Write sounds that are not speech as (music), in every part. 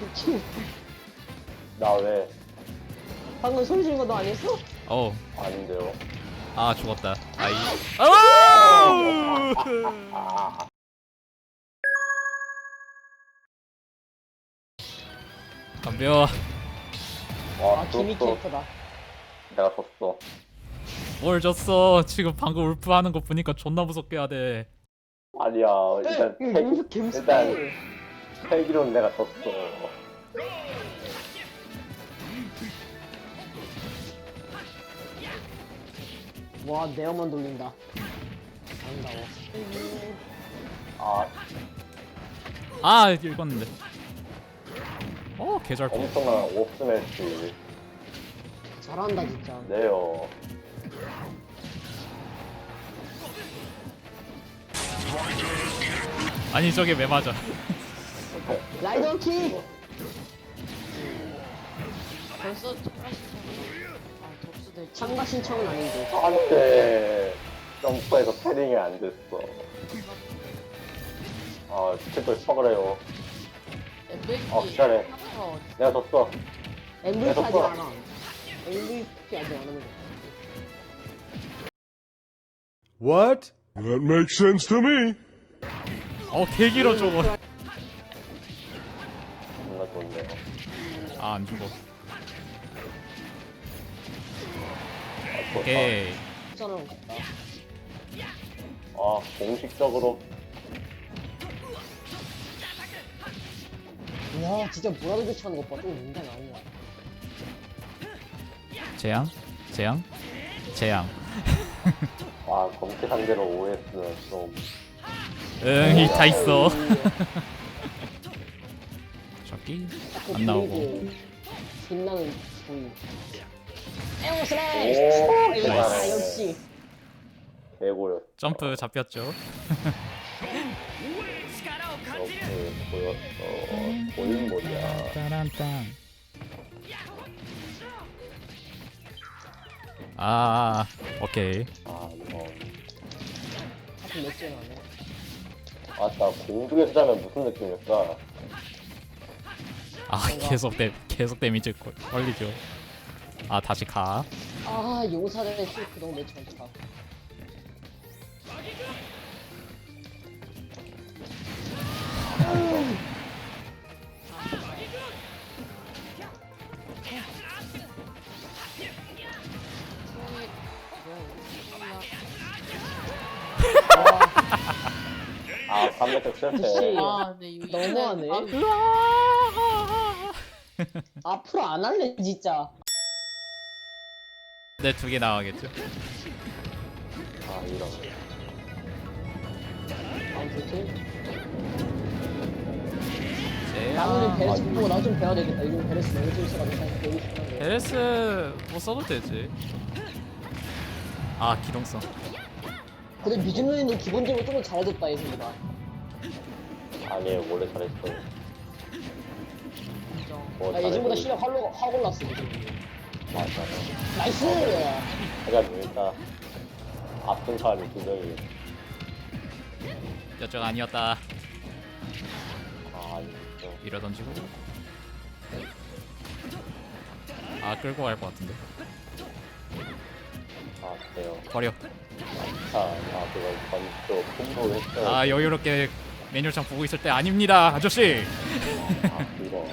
미친. 나 왜? 방금 소리 지른 거너 아니었어? 어. 아닌데요. 아 죽었다. 아이. 아! 아, 덤벼. 와, 아, 기미 또, 또 캐릭터다. 내가 졌어. 뭘 줬어? 지금 방금 울프 하는 거 보니까 존나 무섭게 하대. 아니야, 일단 응, 태, 너무 개무섭게. 일단 헬기로는 내가 졌어. 와, 내어만 돌린다. 아름다워. 아, 아 읽었는데. 어 개잘 피. 엄청난 옵스매시. 잘한다, 진짜. 네요. 아니 저게 왜 맞아? 라이더 킥! 벌써 참가 신청을 아 접수 될지 참가 신청은 아닌데. 안 돼. 점프에서 패링이 안 됐어. 아, 트리플 쳐그래요. MVP 어, 기다려. 탑터 내가 졌어. MVP 졌어. 안 함. MVP 아직 안 하는 거. What? That makes sense to me. 어 개 길어 저거. 아 안 죽어. 아. 오케이. 같다. 아, 공식적으로 와, 진짜 뭐라도 교체하는 것 봐. 또 인간 아니야. 재앙? 재앙? 재앙. 아, 검체 상대로 OS는 좀 (laughs) 응, 이 다 있어. 자꾸 안 나오고. 빛나는 부위. 에어 오! 아, 나이스. 역시. 개고였어. 점프 잡혔죠. 이렇게 보였어. 보인. 따란딴. 아, 오케이. 아, 이거. 하필 몇 개나 하네. 아따, 공중에서 자면 무슨 느낌일까? 아, 계속 데 계속 데미지 걸- 걸리죠. 아, 다시 가. 아, 용사들의 실크 너무 매치 많다. 아, 300점 실패. 아 근데 이거 너무하네. 아, 앞으로 안 할래, 진짜. 네, 두 개 나가겠죠. 아, 이런. 아무튼. 재앙. 나무는 베레스 보고 나좀 배워야 되겠다. 요즘 베레스 너무 재밌어가 지고 그냥 배우고 싶은데. 베레스 뭐 써도 되지. 아, 기동성. 근데 미즈노이는 기본적으로 조금 잘해줬다, 예술이가. 아니에요, 원래 잘했어. 뭐 나 예전보다 실력 확, 확 올랐어. 맞아요. 나이스! 일단 아픈 사람이 두 명이 여쪽 아니었다. 아 아니죠. 밀어 던지고. 아, 끌고 갈 것 같은데. 아 그래요. 버려. 아, 아 그거 전또 공부 했어요. 아, 여유롭게 메뉴창 보고 있을 때 아닙니다, 아저씨. 아 이거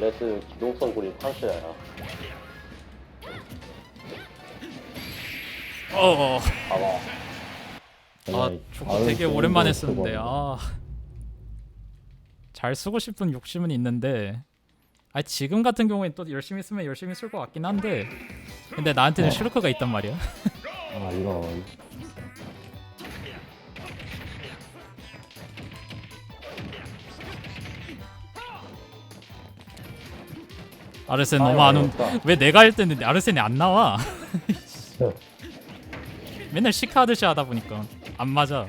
원래스 기동성 구린 판스야. 어. 봐봐. 아, 저거 되게 오랜만에 쓰는데. 아. 잘 쓰고 싶은 욕심은 있는데 아 지금 같은 경우엔 또 열심히 쓰면 열심히 쓸 것 같긴 한데 근데 나한테는 슈르크가 있단 말이야. 아 이런. 아르센 너무 안 온. 어렵다. 왜 내가 할 때는 아르센이 안 나와? (laughs) 맨날 시카 하듯이 하다 보니까 안 맞아.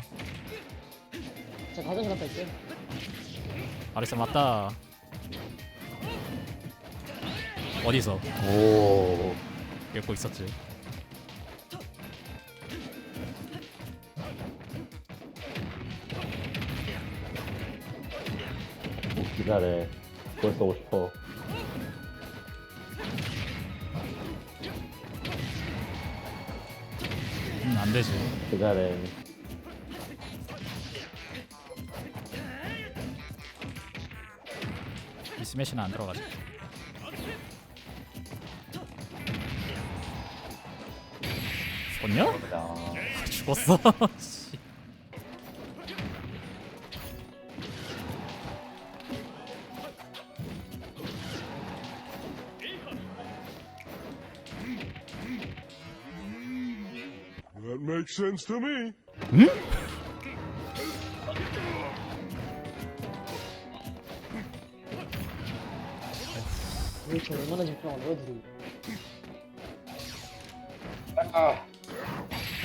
자, 가정 갔다 올게. 아르센 맞다. 어디서? 오. 읽고 있었지. 기다려. 벌써 50%. 안 되지. 그 잘해. 이 스매시는 안 들어가지. 손녀? 자, (laughs) 죽었어. (laughs) makes sense to me. 도대체 얼마나 집중하는 거야 둘이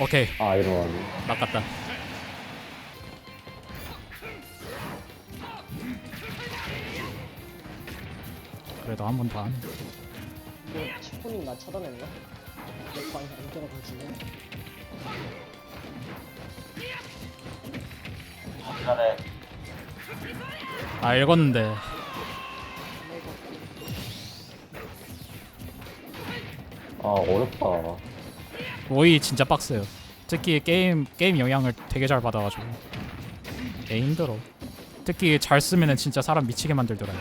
오케이, 아, 이런. 낚았다. 그래도 한 번더 하네. 이거 치코님 나 차단했나? 내 방에 안 때가 걸치네 잘해. 아 읽었는데 아, 어렵다. 오이 진짜 빡세요. 특히 게임 게임 영향을 되게 잘 받아가지고 개 힘들어. 특히 잘 쓰면은 진짜 사람 미치게 만들더라요.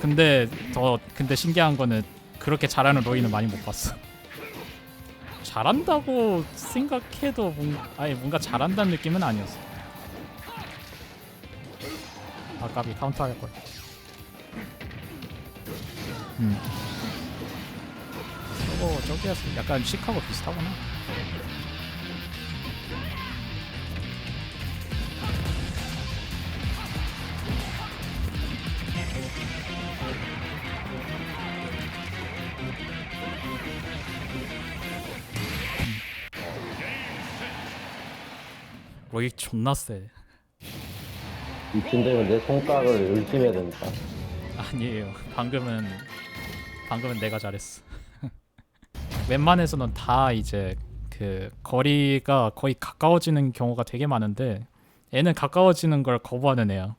근데 더 근데 신기한 거는 그렇게 잘하는 로이는 많이 못 봤어. 잘한다고 생각해도 뭔, 아니 뭔가 잘한다는 느낌은 아니었어. 아까비 할 걸. 음. 저거 저기였어. 약간 시카고 비슷하구나. 로이 존나 세. 이쯤 되면 내 손가락을 의심해야 된다. 아니에요. 방금은 방금은 내가 잘했어. (laughs) 웬만해서는 다 이제 그 거리가 거의 가까워지는 경우가 되게 많은데 애는 가까워지는 걸 거부하는 애야.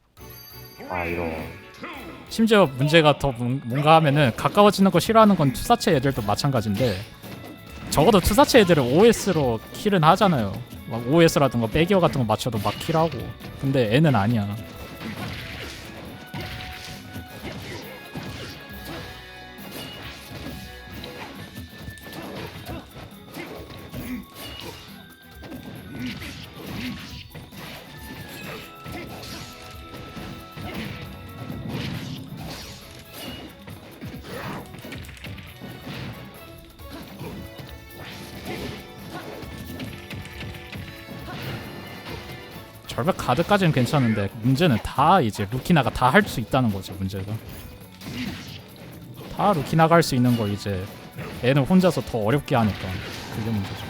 아, 이런. 심지어 문제가 더 뭔- 뭔가 하면은 가까워지는 거 싫어하는 건 투사체 애들도 마찬가지인데 적어도 투사체 애들은 OS로 킬은 하잖아요. 막 OS라든가 백이어 같은 거 맞춰도 막 킬하고. 근데 애는 아니야. 절벽 가드까지는 괜찮은데 문제는 다 이제 루키나가 다 할 수 있다는 거지 문제가. 다 루키나가 할 수 있는 걸 이제 애는 혼자서 더 어렵게 하니까 그게 문제죠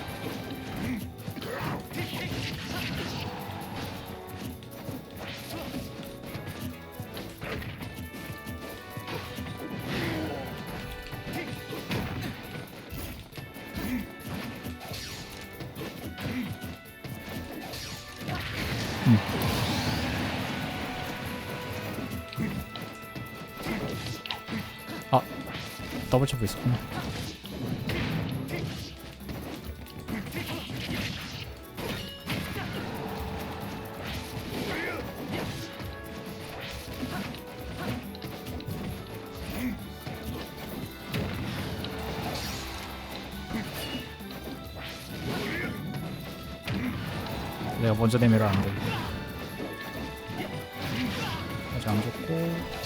더블 쳐고 있었구나 내가 먼저 내밀어 안 돼. 아직 안 좋고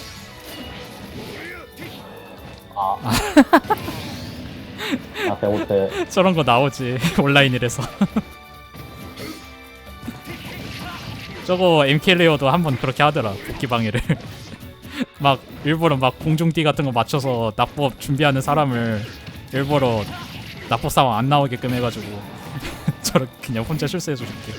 아, 배 못해. (laughs) 저런 거 나오지 (laughs) 온라인이라서. (laughs) 저거 MK레어도 한 번 그렇게 하더라 복귀 방해를. 막 일부러 막 공중띠 같은 거 맞춰서 납법 준비하는 사람을 일부러 납법 상황 안 나오게끔 해가지고. 저렇게 그냥 혼자 실수해서 줄게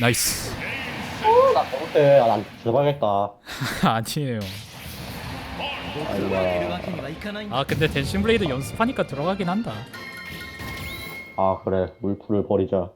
나이스. 나 저거 때안 들어가겠다. (laughs) 아니에요. 아 근데 댄싱 블레이드 연습하니까 들어가긴 한다. 아 그래 울프를 버리자.